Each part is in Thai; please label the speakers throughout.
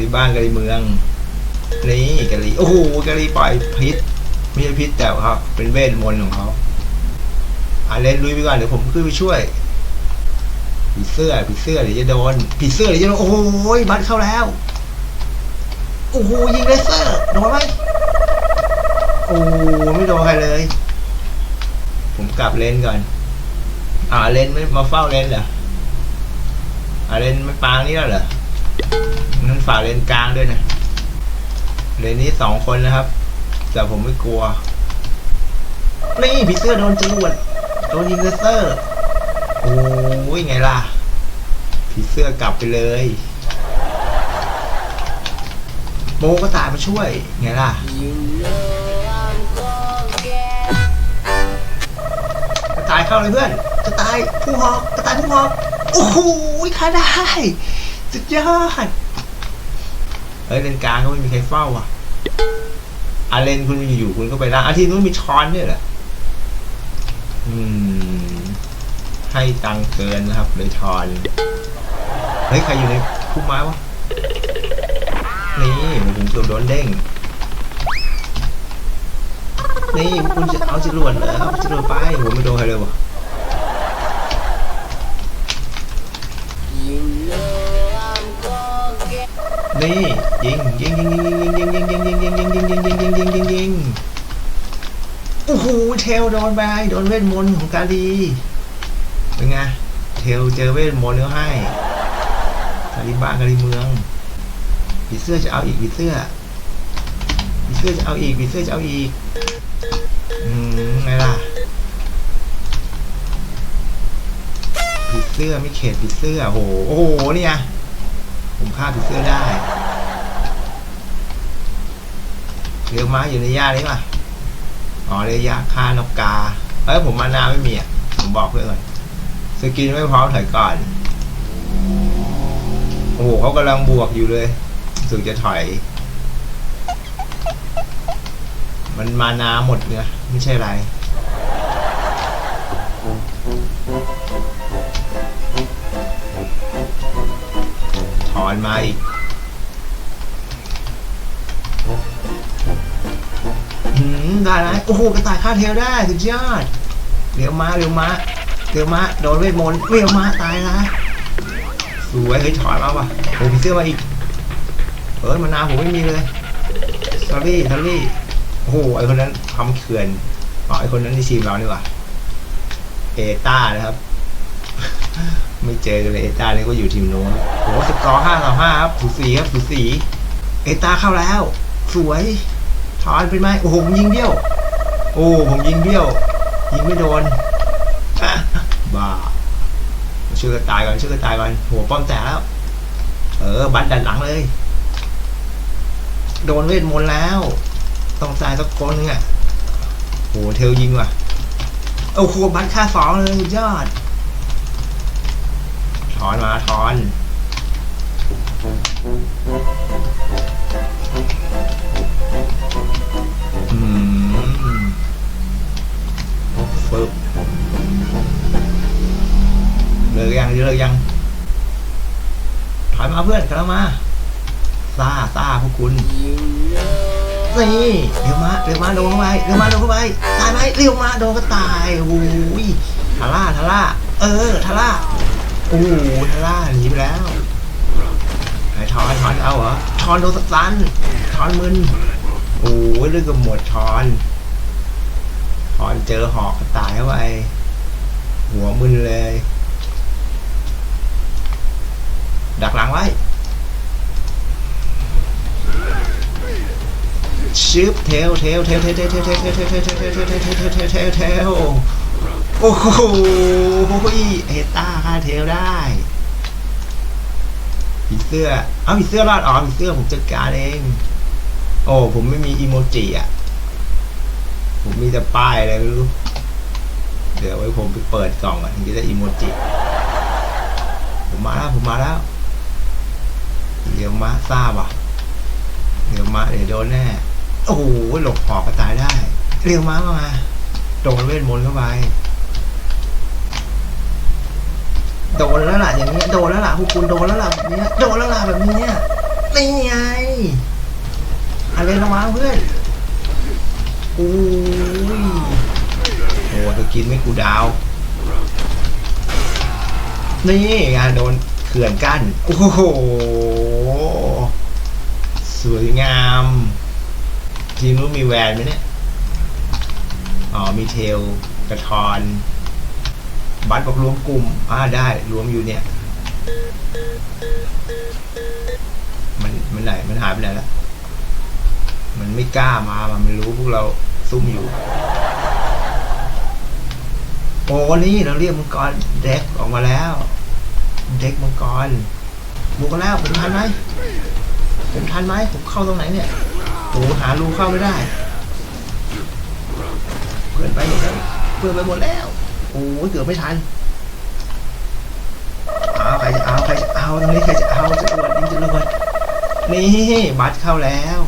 Speaker 1: ลีบ้านกะลีเมือง นี่กะลีโอ้โหกะลีปล่อยพิษไม่ใช่พิษแต่ว่าเป็นเวทมนต์ของเขาอาเลนลุยไปก่อนเดี๋ยวผมขึ้นไปช่วยผีเสื้อผีเสื้อเดี๋ยวจะโดนผีเสื้อเดี๋ยวจะโดนโอ้โหบัตเข้าแล้วโอ้โหยิงเลเซอร์โดนไหมโอ้โหไม่โดนใครเลย ผมกลับเลนก่อน อ่าเลนไม่มาเฝ้าเลนเหรออ่าเลนไม่ปางนี่แล้วเหรอ นั่นฝ่าเลนกลางด้วยนะเลนนี้สองคนนะครับ แต่ผมไม่กลัว นี่ผีเสื้อโดนจรวดโดนยิงเลเซอร์โอ้ยไงล่ะผีเสื้อกลับไปเลย โมก็ตายมาช่วย ไงล่ะกระตายเข้าเลยเพื่อนกระตายผู้หอกกระตายผู้หอกโอ้โหฆ่าได้ สุดยอด เฮ้ยเลนกลางก็ไม่มีใครเฝ้าอะอาเลนคุณอยู่คุณก็ไปได้อาทีนู้นมีช้อนด้วยเหรออืม ให้ตังเกินนะครับเลยทอนเฮ้ยใครอยู่ในพุ่มไม้วะนี่ผมเกือบโดนเด้งนี่คุณจะเอาจรวดเหรอเอาจรวดไปผมไม่โดนใครเลยวะ นี่ยิงยิงยิงยิงยิงยิงยิงยิงยิงยิงยิงยิงยิงยิงยิงยิงยิงโอ้โหเทลโดนไปโดนเวทมนต์ของกาลีเป็นไงเทลเจอเวทมนต์เขาให้กาลีบ้านกาลีเมืองผีเสื้อจะเอาอีกผีเสื้อผีเสื้อจะเอาอีกผีเสื้อจะเอาอีกอืมไงล่ะผีเสื้อไม่เขตผีเสื้อโอ้โหโอ้โหนี่ไง ผมฆ่าผีเสื้อได้เรียวม้าอยู่ในย่านี้ป่ะอ๋อเรียกย่าฆ่านกกาเอ้ยผมมานาไม่มีอะผมบอกเพื่อนก่อนสกินไม่พร้อมถอยก่อน โอ้โหเขากำลังบวกอยู่เลยรู้สึกจะถอย มันมานาหมดเนี่ยไม่ใช่ไร อนมาอีกหืมได้ไหมโอ้โหกระต่ายฆ่าเทลได้สุดยอดเร็วมาเร็วมาเร็วมาโดนเวทมนต์เร็วมาตายละสวยเฮ้ยถอนมาว่ะโอ้ผีเสื้อมาอีกเอ้ยมานาวผมไม่มีเลยซอรี่ซอรี่โอ้โหไอคนนั้นทำเขื่อนอ๋อไอคนนั้นที่ทีมเรานี่ว่าเอต้านะครับ ไม่เจอกันเลยเอต้านี่ก็อยู่ทีมโน้นโอ้โหสกอร์ห้าต่อห้าครับสูสีครับสูสีเอต้าเข้าแล้ว สวยถอนเป็นไหมโอ้โหผมยิงเบี้ยว โอ้ผมยิงเบี้ยว ยิงไม่โดนบ้าช่วยกันตายก่อนช่วยกันตายก่อนหัวป้อมแตกแล้ว เออ บัตรดันหลังเลย โดนเวทมนต์แล้ว ต้องตายสักคนนึงอะโหเทลยิงว่ะโอ้โหบัตรค่าสองเลยยอด ถอนมาถอนอืมฟึบเลิกยังเลิกยัง ถอยมาเพื่อนกลับมาซาซาพวกคุณนี่เร็วมาเร็วมาโดนเข้าไปเร็วมาโดนเข้าไปตายไหมเร็วมาโดนก็ตายโอ้ยทาร่าทาร่าเออทาร่า โอ้ทาร่าหนีไปแล้วไอ้ทอนทอนเอาเหรอทอนโดนสตันทอนมึนโอ้ยเรื่องกับหมดทอนทอนเจอหอกตายเข้าไปหัวมึนเลย ดักหลังไว้ชิปเทลเทลเทลเทลเทลเทลเทลเทลเทลเทลเทลเทลเทล โอ้โหเฮต้าค่าเทลได้ผีเสื้อ เอาผีเสื้อรอดอ๋อผีเสื้อผมจัดการเอง โอ้ ผมไม่มีอีโมจิอะ ผมมีแต่ป้ายอะไรไม่รู้ เดี๋ยวไว้ผมไปเปิดกล่องอะถึงจะได้อีโมจิ ผมมาแล้วผมมาแล้ว เดี๋ยวมาทราบอะ เดี๋ยวมาเดี๋ยวโดนแน่ โอ้โหหลบหอกก็ตายได้ เรียวม้ามาโดนเวทมนต์เข้าไป โดนแล้วล่ะอย่างเงี้ยโดนแล้วล่ะพวกคุณโดนแล้วล่ะแบบเนี้ยโดนแล้วล่ะแบบเนี้ยนี่ไงอะไรระวังเพื่อนอุ้ยโอ้ตัวกินไม่กูดาว นี่ไงโดนเขื่อนกั้นโอ้โหสวยงามทีมนู้นมีแวนไหมเนี่ย อ๋อ มีเทลกระทอน บัตรบอกรวมกลุ่ม อ่าได้ รวมอยู่เนี่ย มันมันไหนมันหายไปไหนแล้ว มันไม่กล้ามา มันไม่รู้พวกเราซุ่มอยู่โอ้นี่เราเรียกมังกรเด็กออกมาแล้ว เด็กมังกรบุกแล้วผมทันไหมผมทันไหมผมเข้าตรงไหนเนี่ยโอ้หารูเข้าไม่ได้ เพื่อนไปหมดแล้วเพื่อนไปหมดแล้ว โอ้เกือบไม่ทันเอาใครจะเอาใครจะเอาตรงนี้ใครจะเอาจะรวดยิงจะรวดนี่บัตรเข้าแล้ว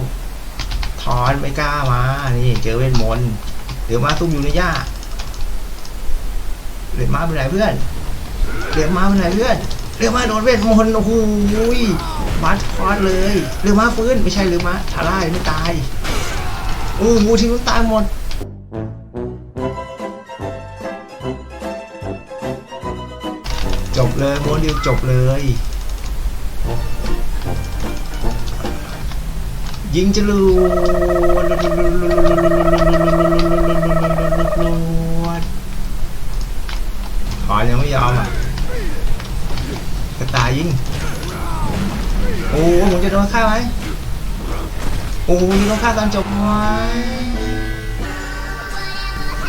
Speaker 1: ถอนไม่กล้ามา นี่เจอเวทมนต์เดี๋ยวมาตุ้มอยู่ในหญ้าเรียมาไปไหนเพื่อนเรียมาไปไหนเพื่อนเรียมาโดนเวทมนต์โอ้โหยบัตรคอร์สเลยเรียมาฟื้นไม่ใช่เรียมาทาร่ายไม่ตายโอ้โหทีมนู้ตายหมด เลยโมเดลจบเลย ยิงจรวดขอยังไม่ยอมอะกระตายยิง โอ้ผมจะโดนฆ่าไหมโอ้ผมจะโดนฆ่าตอนจบไหม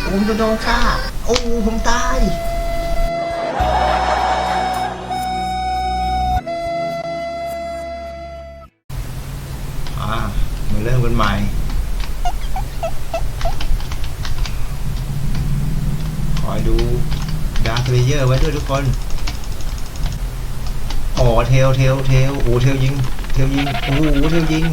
Speaker 1: ผมจะโดนฆ่า โอ้ผมตาย เริ่มกันใหม่คอยดูดาร์คเลเยอร์ไว้ด้วยทุกคนอ๋อเทลเทลเทลโอ้เทลยิง เทลยิงโอ้โหเทลยิง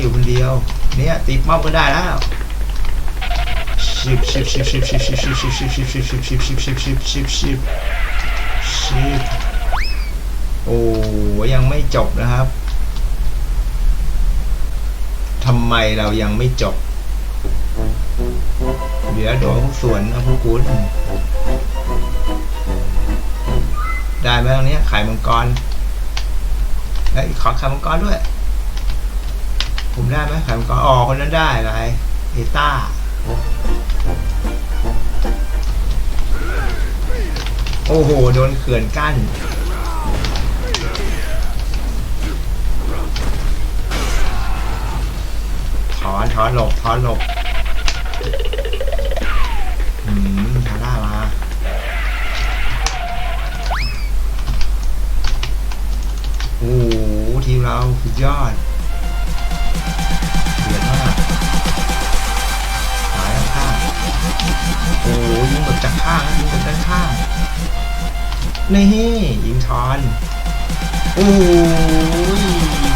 Speaker 1: อยู่คนเดียว เนี่ยตีป้อมก็ได้แล้วชิบชิบชิบชิบชิบชิบชิบชิบชิบชิบชิบชิบชิบชิบชิบชิบชิบชิบชิบโอ้ยังไม่จบนะครับทำไมเรายังไม่จบ เดี๋ยวโดนพวกสวนนะพวกคุณได้ไหมตรงนี้ไข่มังกรเฮ้ยขอไข่มังกรด้วย ผมได้ไหมไข่มังกรอ๋อคนนั้นได้ไรเอต้าโอ้โห โดนเขื่อนกั้น ถอน ถอนหลบ ถอนหลบ อืมทาร่ามาโอ้โหทีมเราสุดยอด นี่ยิงชอนโอ้ย